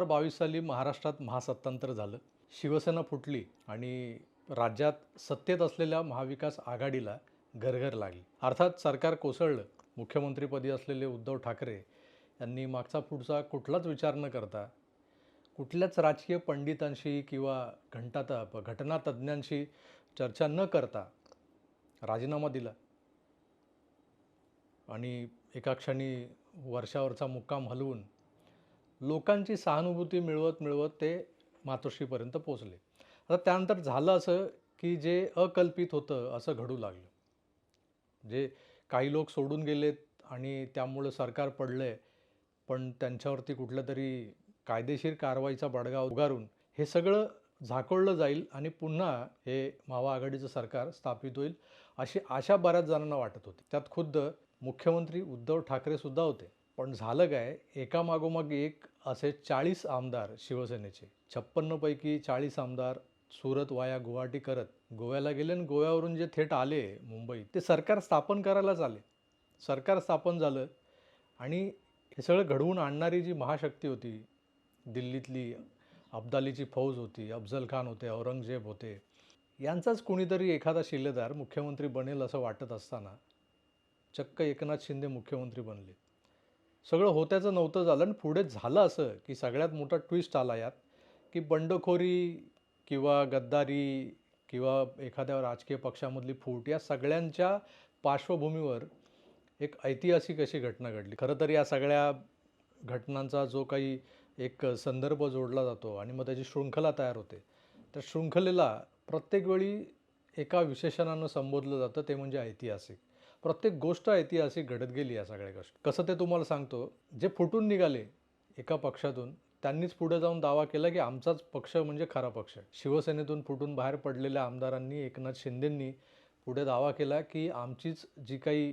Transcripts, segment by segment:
हजार बावीस साली महाराष्ट्रात महासत्तांतर झालं. शिवसेना फुटली आणि राज्यात सत्तेत असलेल्या महाविकास आघाडीला घरघर लागली. अर्थात सरकार कोसळलं. मुख्यमंत्रीपदी असलेले उद्धव ठाकरे यांनी मागचा पुढचा कुठलाच विचार न करता कुठल्याच राजकीय पंडितांशी किंवा घंटा घटनातज्ञांशी चर्चा न करता राजीनामा दिला. आणि एका क्षणी वर्षावरचा मुक्काम हलवून लोकांची सहानुभूती मिळवत मिळवत ते मातोश्रीपर्यंत पोचले आता त्यानंतर झालं असं की जे अकल्पित होतं असं घडू लागलं. जे काही लोक सोडून गेलेत आणि त्यामुळं सरकार पडलं आहे पण त्यांच्यावरती कुठलं तरी कायदेशीर कारवाईचा बडगा उगारून हे सगळं झाकोळलं जाईल आणि पुन्हा हे मावा आघाडीचं सरकार स्थापित होईल अशी आशा बऱ्याच जणांना वाटत होती. त्यात खुद्द मुख्यमंत्री उद्धव ठाकरेसुद्धा होते. पण झालं काय? एकामागोमाग एक असे चाळीस आमदार शिवसेनेचे छप्पन्नपैकी चाळीस आमदार सुरत वाया गुवाहाटी करत गोव्याला गेले आणि गोव्यावरून जे थेट आले मुंबईत ते सरकार स्थापन करायलाच आले. सरकार स्थापन झालं आणि हे सगळं घडवून आणणारी जी महाशक्ती होती दिल्लीतली अब्दालीची फौज होती अफजल खान होते औरंगजेब होते यांचाच कुणीतरी एखादा शिल्लेदार मुख्यमंत्री बनेल असं वाटत असताना चक्क एकनाथ शिंदे मुख्यमंत्री बनले. सगळं होत्याचं नव्हतं झालं आणि पुढे झालं असं की सगळ्यात मोठा ट्विस्ट आला यात की बंडखोरी किंवा गद्दारी किंवा एखाद्या राजकीय पक्षामधली फूट या सगळ्यांच्या पार्श्वभूमीवर एक ऐतिहासिक अशी घटना घडली. खरं तर या सगळ्या घटनांचा जो काही एक संदर्भ जोडला जातो आणि मग त्याची शृंखला तयार होते त्या शृंखलेला प्रत्येक वेळी एका विशेषणानं संबोधलं जातं ते म्हणजे ऐतिहासिक. प्रत्येक गोष्ट ऐतिहासिक घडत गेली या सगळ्या गोष्टी. कसं ते तुम्हाला सांगतो जे फुटून निघाले एका पक्षातून त्यांनीच पुढे जाऊन दावा केला की आमचाच पक्ष म्हणजे खरा पक्ष. शिवसेनेतून फुटून बाहेर पडलेल्या आमदारांनी एकनाथ शिंदेंनी पुढे दावा केला की आमचीच जी काही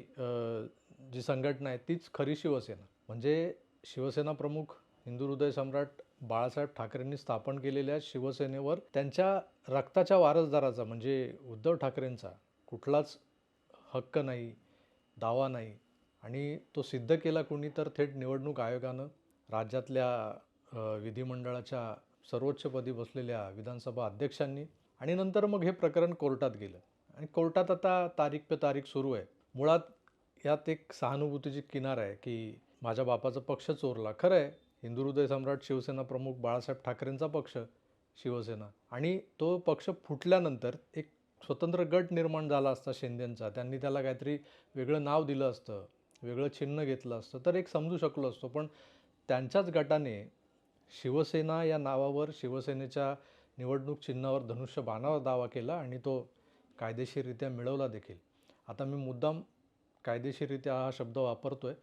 जी संघटना आहे तीच खरी शिवसेना. म्हणजे शिवसेना प्रमुख हिंदू हृदय सम्राट बाळासाहेब ठाकरेंनी स्थापन केलेल्या शिवसेनेवर त्यांच्या रक्ताच्या वारसदाराचा म्हणजे उद्धव ठाकरेंचा कुठलाच हक्क नाही दावा नाही आणि तो सिद्ध केला कोणी तर थेट निवडणूक आयोगानं. राज्यातल्या विधिमंडळाच्या सर्वोच्चपदी बसलेल्या विधानसभा अध्यक्षांनी आणि नंतर मग हे प्रकरण कोर्टात गेलं. आणि कोर्टात आता तारीख पे तारीख सुरू आहे. मुळात यात एक सहानुभूतीची किनार आहे की माझ्या बापाचा पक्ष चोरला. खरं आहे हिंदू हृदय सम्राट शिवसेना प्रमुख बाळासाहेब ठाकरेंचा पक्ष शिवसेना आणि तो पक्ष फुटल्यानंतर एक स्वतंत्र गट निर्माण झाला असता शिंदेंचा. त्यांनी त्याला काहीतरी वेगळं नाव दिलं असतं वेगळं चिन्ह घेतलं असतं. तर एक समजू शकलो असतो पण त्यांच्याच गटाने शिवसेना या नावावर शिवसेनेच्या निवडणूक चिन्हावर धनुष्य बाणावर दावा केला आणि तो कायदेशीररित्या मिळवला देखील. आता मी मुद्दाम कायदेशीररित्या हा शब्द वापरतो आहे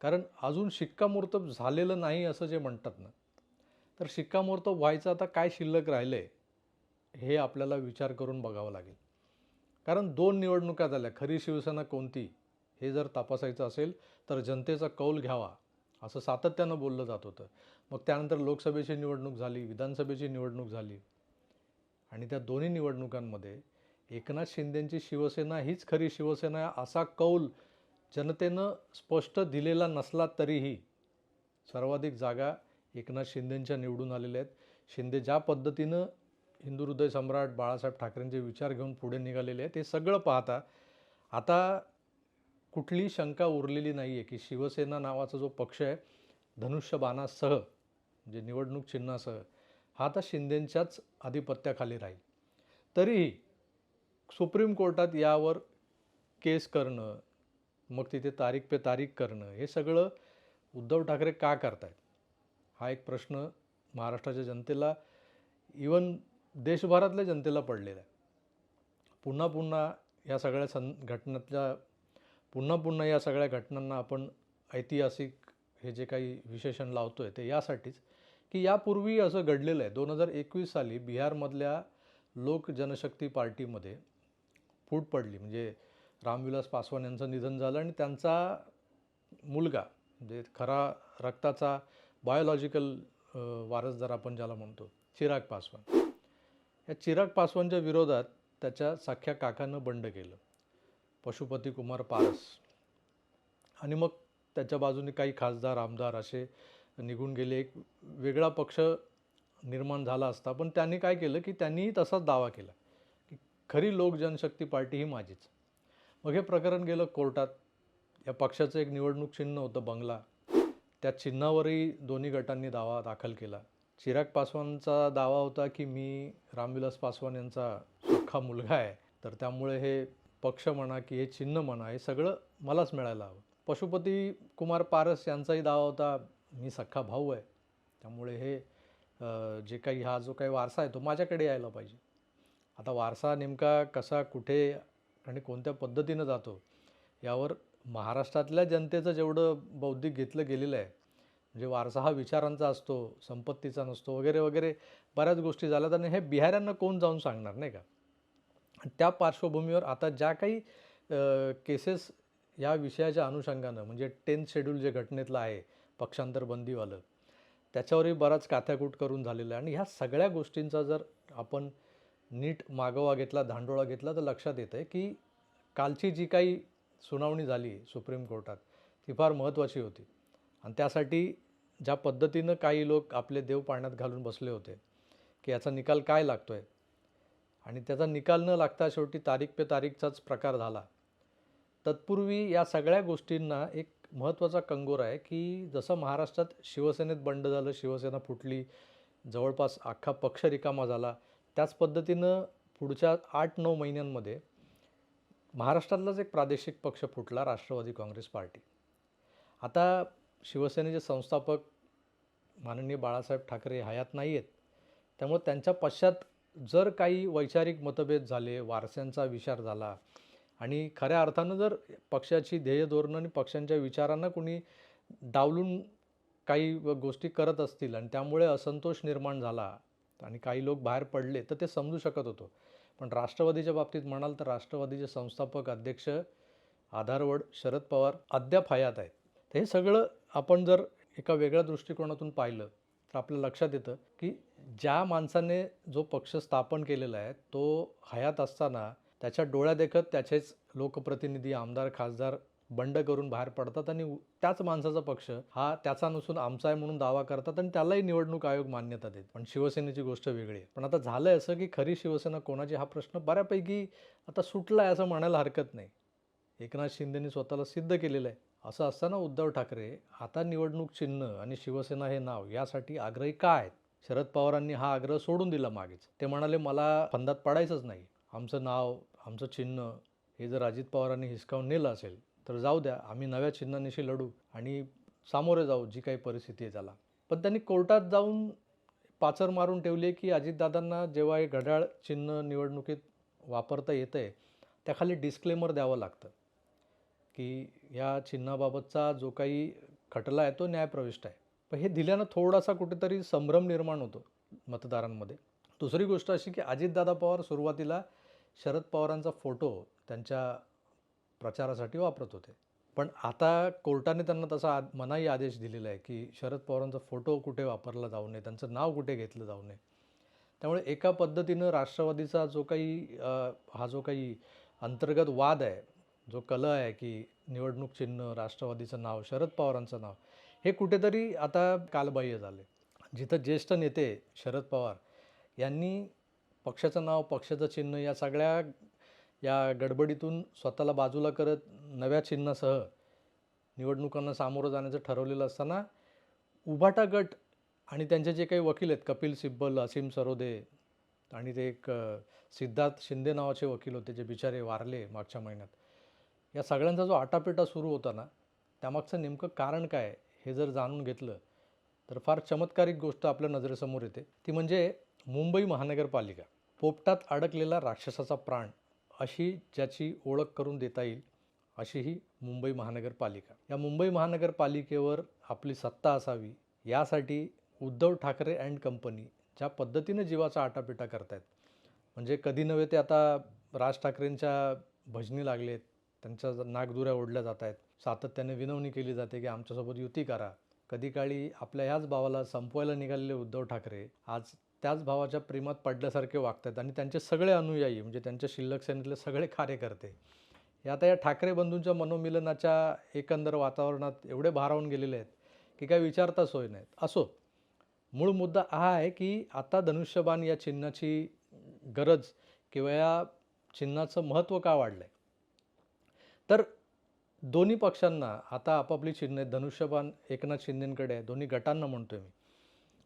कारण अजून शिक्कामोर्तब झालेलं नाही असं जे म्हणतात ना तर शिक्कामोर्तब व्हायचं आता काय शिल्लक राहिलं आहे हे आपल्याला विचार करून बघावं लागेल. कारण दोन निवडणुका झाल्या खरी शिवसेना कोणती हे जर तपासायचं असेल तर जनतेचा कौल घ्यावा असं सातत्यानं बोललं जात होतं. मग त्यानंतर लोकसभेची निवडणूक झाली विधानसभेची निवडणूक झाली आणि त्या दोन्ही निवडणुकांमध्ये एकनाथ शिंदेंची शिवसेना हीच खरी शिवसेना आहे असा कौल जनतेनं स्पष्ट दिलेला नसला तरीही सर्वाधिक जागा एकनाथ शिंदेंच्या निवडून आलेल्या आहेत. शिंदे ज्या पद्धतीनं हिंदू हृदय सम्राट बाळासाहेब ठाकरेंचे विचार घेऊन पुढे निघालेले आहे ते सगळं पाहता आता कुठली शंका उरलेली नाही आहे की शिवसेना नावाचा जो पक्ष आहे धनुष्यबाणासह म्हणजे निवडणूक चिन्हासह हा आता शिंदेंच्याच आधिपत्याखाली राहील. तरीही सुप्रीम कोर्टात यावर केस करणं मग तिथे तारीख पे तारीख करणं हे सगळं उद्धव ठाकरे का करतायत? हा एक प्रश्न महाराष्ट्राच्या जनतेला इवन देशभरातल्या जनतेला पडलेलं आहे. पुन्हा पुन्हा या सगळ्या सं घटनातल्या पुन्हा पुन्हा या सगळ्या घटनांना आपण ऐतिहासिक हे जे काही विशेषण लावतो आहे ते यासाठीच की यापूर्वी असं घडलेलं आहे. दोन हजार एकवीस साली बिहारमधल्या लोक जनशक्ती पार्टीमध्ये फूट पडली. म्हणजे रामविलास पासवान यांचं निधन झालं आणि त्यांचा मुलगा म्हणजे खरा रक्ताचा बायोलॉजिकल वारसदार आपण ज्याला म्हणतो चिराग पासवान. या चिराग पासवानच्या विरोधात त्याच्या सख्या काकानं बंड केलं. पशुपती कुमार पारस. आणि मग त्याच्या बाजूने काही खासदार आमदार असे निघून गेले. एक वेगळा पक्ष निर्माण झाला असता पण त्यांनी काय केलं की त्यांनी तसाच दावा केला की खरी लोक जनशक्ती पार्टी ही माझीच. मग हे प्रकरण गेलं कोर्टात. या पक्षाचं एक निवडणूक चिन्ह होतं बंगला. त्या चिन्हावरही दोन्ही गटांनी दावा दाखल केला. चिराग पासवानचा दावा होता की मी रामविलास पासवान यांचा सख्खा मुलगा आहे. तर त्यामुळे हे पक्ष म्हणा की हे चिन्ह म्हणा हे सगळं मलाच मिळायला हवं. पशुपती कुमार पारस यांचाही दावा होता मी सख्खा भाऊ आहे. त्यामुळे हे जे काही हा जो काही वारसा आहे तो माझ्याकडे यायला पाहिजे. आता वारसा नेमका कसा कुठे आणि कोणत्या पद्धतीनं जातो यावर महाराष्ट्रातल्या जनतेचं जेवढं बौद्धिक घेतलं गेलेलं आहे म्हणजे वारसा हा विचारांचा असतो संपत्तीचा नसतो वगैरे वगैरे बऱ्याच गोष्टी झाल्या आणि हे बिहाऱ्यांना कोण जाऊन सांगणार नाही का? त्या पार्श्वभूमीवर आता ज्या काही केसेस या विषयाच्या अनुषंगानं म्हणजे टेन्थ शेड्यूल जे घटनेतलं आहे पक्षांतर बंदीवालं त्याच्यावरही बराच काथ्याकूट करून झालेलं आहे. आणि ह्या सगळ्या गोष्टींचा जर आपण नीट मागोवा घेतला धांडोळा घेतला तर लक्षात येतं आहे की कालची जी काही सुनावणी झाली सुप्रीम कोर्टात ती फार महत्त्वाची होती. आणि त्यासाठी ज्या पद्धतीनं काही लोक आपले देव पाण्यात घालून बसले होते की याचा निकाल काय लागतो आहे आणि त्याचा निकाल न लागता शेवटी तारीख पे तारीखचाच प्रकार झाला. तत्पूर्वी या सगळ्या गोष्टींना एक महत्त्वाचा कंगोर आहे की जसं महाराष्ट्रात शिवसेनेत बंड झालं शिवसेना फुटली जवळपास अख्खा पक्ष रिकामा झाला त्याच पद्धतीनं पुढच्या आठ नऊ महिन्यांमध्ये महाराष्ट्रातलाच एक प्रादेशिक पक्ष फुटला राष्ट्रवादी काँग्रेस पार्टी. आता शिवसेनेचे संस्थापक माननीय बाळासाहेब ठाकरे हयात नाही आहेत. त्यामुळे त्यांच्या पश्चात जर काही वैचारिक मतभेद झाले वारसांचा विचार झाला आणि खऱ्या अर्थानं जर पक्षाची ध्येय धोरणं आणि पक्षांच्या विचारांना कोणी डावलून काही व गोष्टी करत असतील आणि त्यामुळे असंतोष निर्माण झाला आणि काही लोक बाहेर पडले तर ते समजू शकत होतो. पण राष्ट्रवादीच्या बाबतीत म्हणाल तर राष्ट्रवादीचे संस्थापक अध्यक्ष आधारवड शरद पवार अद्याप हयात आहेत. तर हे सगळं आपण जर एका वेगळ्या दृष्टिकोनातून पाहिलं तर आपल्या लक्षात येतं की ज्या माणसाने जो पक्ष स्थापन केलेला आहे तो हयात असताना त्याच्या डोळ्यादेखत त्याचेच लोकप्रतिनिधी आमदार खासदार बंड करून बाहेर पडतात आणि त्याच माणसाचा पक्ष हा त्याचा नसून आमचा आहे म्हणून दावा करतात आणि त्यालाही निवडणूक आयोग मान्यता देत. पण शिवसेनेची गोष्ट वेगळी आहे. पण आता झालंय असं की खरी शिवसेना कोणाची हा प्रश्न बऱ्यापैकी आता सुटला आहे असं म्हणायला हरकत नाही. एकनाथ शिंदेनी स्वतःला सिद्ध केलेलं आहे. असं असताना उद्धव ठाकरे आता निवडणूक चिन्ह आणि शिवसेना हे नाव यासाठी आग्रही का आहेत? शरद पवारांनी हा आग्रह सोडून दिला मागेच. ते म्हणाले मला फंदात पडायचंच नाही. आमचं नाव आमचं चिन्ह हे जर अजित पवारांनी हिसकावून नेलं असेल तर जाऊ द्या आम्ही नव्या चिन्हानिशी लढू आणि सामोरे जाऊ जी काही परिस्थिती आहे त्याला. पण त्यांनी कोर्टात जाऊन पाचर मारून ठेवली की अजितदादांना जेव्हा हे घड्याळ चिन्ह निवडणुकीत वापरता येतं आहे त्याखाली डिस्क्लेमर द्यावं लागतं. की या चिन्हाबाबतचा जो काही खटला आहे तो न्यायप्रविष्ट आहे. पण हे दिल्यानं थोडासा कुठेतरी संभ्रम निर्माण होतो मतदारांमध्ये. दुसरी गोष्ट अशी की अजितदादा पवार सुरुवातीला शरद पवारांचा फोटो त्यांच्या प्रचारासाठी वापरत होते. पण आता कोर्टाने त्यांना तसा आ मनाई आदेश दिलेला आहे की शरद पवारांचा फोटो कुठे वापरला जाऊ नये त्यांचं नाव कुठे घेतलं जाऊ नये. त्यामुळे एका पद्धतीनं राष्ट्रवादीचा जो काही हा जो काही अंतर्गत वाद आहे जो कल आहे की निवडणूक चिन्ह राष्ट्रवादीचं नाव शरद पवारांचं नाव हे कुठेतरी आता कालबाह्य झाले. जिथं ज्येष्ठ नेते शरद पवार यांनी पक्षाचं नाव पक्षाचं चिन्ह या सगळ्या या गडबडीतून स्वतःला बाजूला करत नव्या चिन्हासह निवडणुकांना सामोरं जाण्याचं ठरवलेलं असताना उभाटा गट आणि त्यांचे जे काही वकील आहेत कपिल सिब्बल असीम सरोदे आणि ते एक सिद्धार्थ शिंदे नावाचे वकील होते जे बिचारे वारले मागच्या महिन्यात. या सगळ्यांचा जो आटापिटा सुरू होता ना त्यामागचं नेमकं कारण काय हे जर जाणून घेतलं तर फार चमत्कारिक गोष्ट आपल्या नजरेसमोर येते. ती म्हणजे मुंबई महानगरपालिका पोपटात अडकलेला राक्षसाचा प्राण अशी ज्याची ओळख करून देता येईल अशी ही मुंबई महानगरपालिका. या मुंबई महानगरपालिकेवर आपली सत्ता असावी यासाठी उद्धव ठाकरे अँड कंपनी ज्या पद्धतीनं जीवाचा आटापिटा करतायत म्हणजे कधी नव्हे ते आता राज ठाकरेंच्या भजनी लागलेत त्यांच्या नागदुऱ्या ओढल्या जात आहेत. सातत्याने विनवणी केली जाते की आमच्यासोबत युती करा. कधी काळी आपल्या ह्याच भावाला संपवायला निघालेले उद्धव ठाकरे आज त्याच भावाच्या प्रेमात पडल्यासारखे वागतात आणि त्यांचे सगळे अनुयायी म्हणजे त्यांच्या शिल्लक सेनेतले सगळे कार्यकर्ते. हे आता या ठाकरे बंधूंच्या मनोमिलनाच्या एकंदर वातावरणात एवढे भारावून गेलेले आहेत की काय विचारता सोय नाहीत. असो मूळ मुद्दा हा आहे की आता धनुष्यबाण या चिन्हाची गरज किंवा या चिन्हाचं महत्त्व का वाढलं आहे तर दोन्ही पक्षांना आता आपापली चिन्ह धनुष्यबाण एकनाथ शिंदेंकडे आहे दोन्ही गटांना म्हणतोय मी.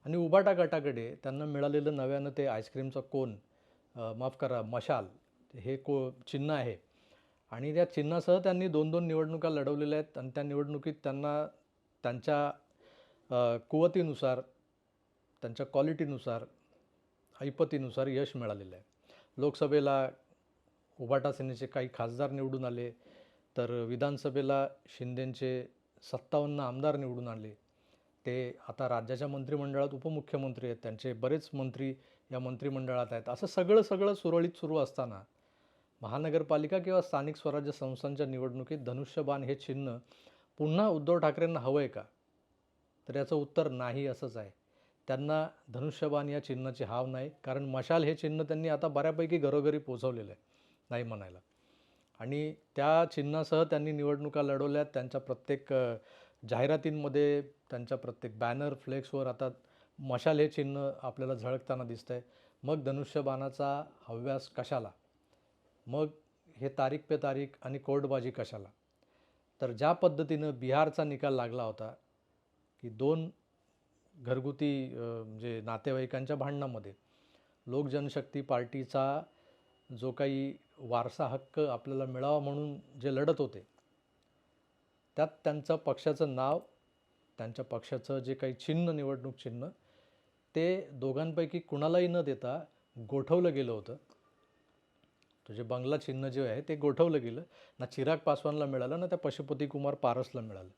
आणि उबाटा गटाकडे त्यांना मिळालेलं नव्यानं ते आईस्क्रीमचं कोन माफ करा मशाल हे को चिन्ह आहे. आणि त्या चिन्हासह त्यांनी दोन दोन निवडणुका लढवलेल्या आहेत आणि त्या निवडणुकीत त्यांना त्यांच्या कुवतीनुसार त्यांच्या क्वालिटीनुसार ऐपतीनुसार यश मिळालेलं आहे. लोकसभेला उभाटा सेनेचे काही खासदार निवडून आले तर विधानसभेला शिंदेंचे सत्तावन्न आमदार निवडून आले ते आता राज्याच्या मंत्रिमंडळात उपमुख्यमंत्री आहेत. त्यांचे बरेच मंत्री या मंत्रिमंडळात आहेत. असं सगळं सगळं सुरळीत सुरू असताना महानगरपालिका किंवा स्थानिक स्वराज्य संस्थांच्या निवडणुकीत धनुष्यबाण हे चिन्ह पुन्हा उद्धव ठाकरेंना हवं आहे का? तर याचं उत्तर नाही असंच आहे. त्यांना धनुष्यबाण या चिन्हाची हाव नाही. कारण मशाल हे चिन्ह त्यांनी आता बऱ्यापैकी घरोघरी पोचवलेलं आहे. नाही म्हणायला. आणि त्या चिन्हासह त्यांनी निवडणुका लढवल्यात. त्यांच्या प्रत्येक जाहिरातींमध्ये त्यांच्या प्रत्येक बॅनर फ्लेक्सवर आता मशाल हे चिन्ह आपल्याला झळकताना दिसतंय. मग धनुष्यबाणाचा हव्यास कशाला? मग हे तारीख पे तारीख आणि कोर्टबाजी कशाला? तर ज्या पद्धतीनं बिहारचा निकाल लागला होता की दोन घरगुती म्हणजे नातेवाईकांच्या भांडणामध्ये लोक जनशक्ती पार्टीचा जो काही वारसा हक्क आपल्याला मिळावा म्हणून जे लढत होते त्यात त्यांचं पक्षाचं नाव त्यांच्या पक्षाचं जे काही चिन्ह निवडणूक चिन्ह ते दोघांपैकी कुणालाही न देता गोठवलं गेलं होतं. तो जे बंगला चिन्ह जे आहे ते गोठवलं गेलं. ना चिराग पासवानला मिळालं ना त्या पशुपती कुमार पारसला मिळालं.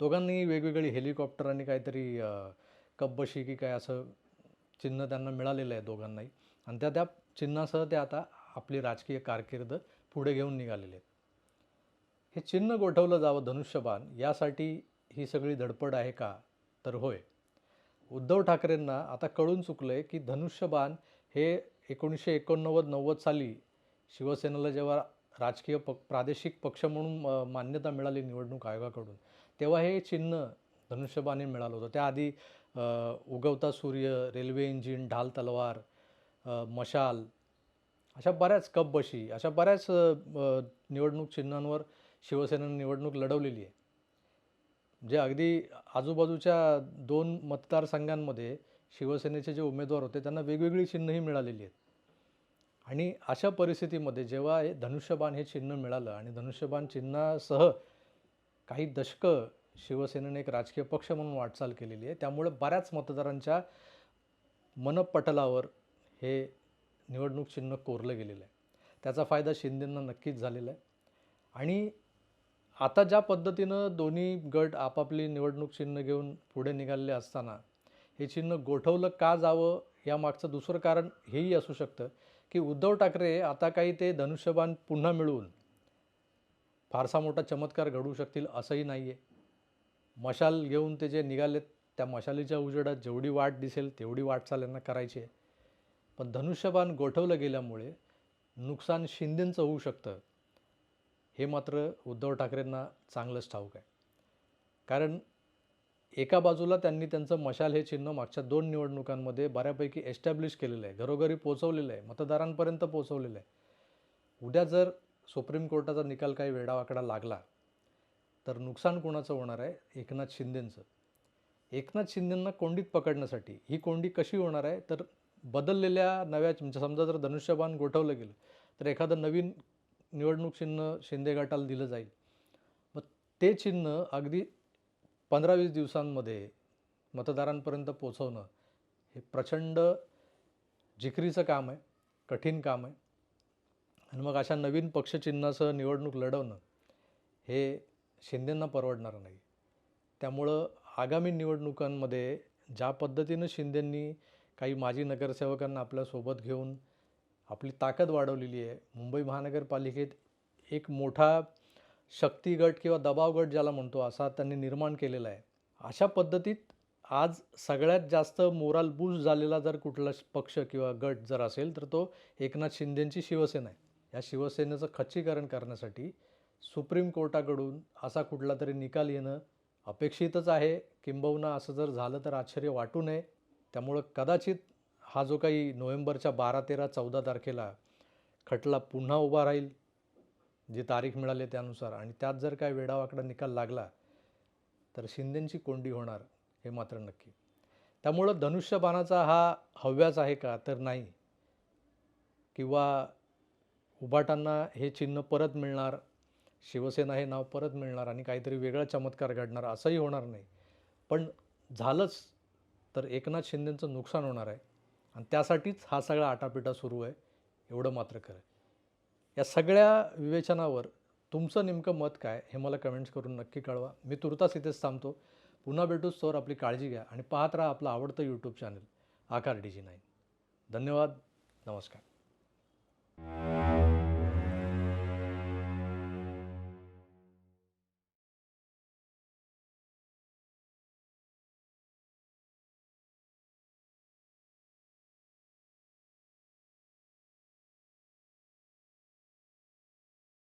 दोघांनी वेगवेगळी हेलिकॉप्टर आणि काहीतरी कब्बशी की काय असं चिन्ह त्यांना मिळालेलं आहे दोघांनाही. आणि त्या त्या चिन्हासह ते आता आपली राजकीय कारकीर्द पुढे घेऊन निघालेले आहेत. हे चिन्ह गोठवलं जावं धनुष्यबाण यासाठी ही सगळी धडपड आहे का? तर होय. उद्धव ठाकरेंना आता कळून चुकलं आहे की धनुष्यबाण हे एकोणीसशे एकोणनव्वद नव्वद साली शिवसेनेला जेव्हा राजकीय प प्रादेशिक पक्ष म्हणून मान्यता मिळाली निवडणूक आयोगाकडून तेव्हा हे चिन्ह धनुष्यबाने मिळालं होतं. त्याआधी उगवता सूर्य रेल्वे इंजिन ढाल तलवार मशाल अशा बऱ्याच कपबशी अशा बऱ्याच निवडणूक चिन्हांवर शिवसेनेनं निवडणूक लढवलेली आहे. जे अगदी आजूबाजूच्या दोन मतदारसंघांमध्ये शिवसेनेचे जे उमेदवार होते त्यांना वेगवेगळी चिन्हही मिळालेली आहेत. आणि अशा परिस्थितीमध्ये जेव्हा हे धनुष्यबाण हे चिन्ह मिळालं आणि धनुष्यबाण चिन्हासह काही दशकं शिवसेनेने एक राजकीय पक्ष म्हणून वाटचाल केलेली आहे त्यामुळे बऱ्याच मतदारांच्या मनपटलावर हे निवडणूक चिन्ह कोरलं गेलेलं आहे. त्याचा फायदा शिंदेंना नक्कीच झालेला आहे. आणि आता ज्या पद्धतीनं दोन्ही गट आपापली निवडणूक चिन्ह घेऊन पुढे निघालेले असताना हे चिन्ह गोठवलं का जावं यामागचं दुसरं कारण हेही असू शकतं की उद्धव ठाकरे आता काही ते धनुष्यबाण पुन्हा मिळवून फारसा मोठा चमत्कार घडवू शकतील असंही नाही आहे मशाल घेऊन ते जे निघालेत त्या मशालीच्या उजेडात जेवढी वाट दिसेल तेवढी वाटचाल यांना करायची आहे. पण धनुष्यबाण गोठवलं गेल्यामुळे नुकसान शिंदेंचं होऊ शकतं हे मात्र उद्धव ठाकरेंना चांगलंच ठाऊक आहे. कारण एका बाजूला त्यांनी त्यांचं मशाल हे चिन्ह मागच्या दोन निवडणुकांमध्ये बऱ्यापैकी एस्टॅब्लिश केलेलं आहे घरोघरी पोचवलेलं आहे मतदारांपर्यंत पोचवलेलं आहे. उद्या जर सुप्रीम कोर्टाचा निकाल काही वेडावाकडा लागला तर नुकसान कोणाचं होणार आहे? एकनाथ शिंदेंचं. एकनाथ शिंदेंना कोंडीत पकडण्यासाठी ही कोंडी कशी होणार आहे? तर बदललेल्या नव्या म्हणजे समजा जर धनुष्यबाण गोठवलं गेलं तर एखादं नवीन निवडणूक चिन्ह शिंदे गटाला दिलं जाईल. मग ते चिन्ह अगदी पंधरा वीस दिवसांमध्ये मतदारांपर्यंत पोचवणं हे प्रचंड जिकरीचं काम आहे कठीण काम आहे. आणि मग अशा नवीन पक्षचिन्हासह निवडणूक लढवणं हे शिंदेंना परवडणार नाही. त्यामुळं आगामी निवडणुकांमध्ये ज्या पद्धतीनं शिंदेंनी काही माजी नगरसेवकांना आपल्यासोबत घेऊन आपली ताकद वाढवलेली आहे. मुंबई महानगरपालिकेत एक मोठा शक्तीगट किंवा दबाव गट ज्याला म्हणतो असा त्यांनी निर्माण केलेला आहे. अशा पद्धतीत आज सगळ्यात जास्त मोराल बूस्ट झालेला जर कुठला पक्ष किंवा गट जर असेल तर तो एकनाथ शिंदेंची शिवसेना आहे. या शिवसेनेचं खच्चीकरण करण्यासाठी सुप्रीम कोर्टाकडून असा कुठला तरी निकाल येणं अपेक्षितच आहे. किंबहुना असं जर झालं तर आश्चर्य वाटू नये. त्यामुळं कदाचित हा जो काही नोव्हेंबरच्या बारा तेरा चौदा तारखेला खटला पुन्हा उभा राहील जी तारीख मिळाली त्यानुसार आणि त्यात जर काय वेडावाकडा निकाल लागला तर शिंदेंची कोंडी होणार हे मात्र नक्की. त्यामुळं धनुष्यबाणाचा हा हव्याच आहे का तर नाही. किंवा उभाटांना हे चिन्ह परत मिळणार शिवसेना हे नाव परत मिळणार आणि काहीतरी वेगळा चमत्कार घडणार असंही होणार नाही. पण झालंच तर एकनाथ शिंदेंचं नुकसान होणार आहे. आणि त्यासाठीच हा सगळा आटापिटा सुरू आहे. एवढं मात्र खरं आहे. या सगळ्या विवेचनावर तुमचं नेमकं मत काय हे मला कमेंट्स करून नक्की कळवा. मी तुर्तास इथेच थांबतो. पुन्हा भेटूच तोवर आपली काळजी घ्या आणि पाहत राहा आपलं आवडतं YouTube channel Aakar D G nine धन्यवाद. नमस्कार.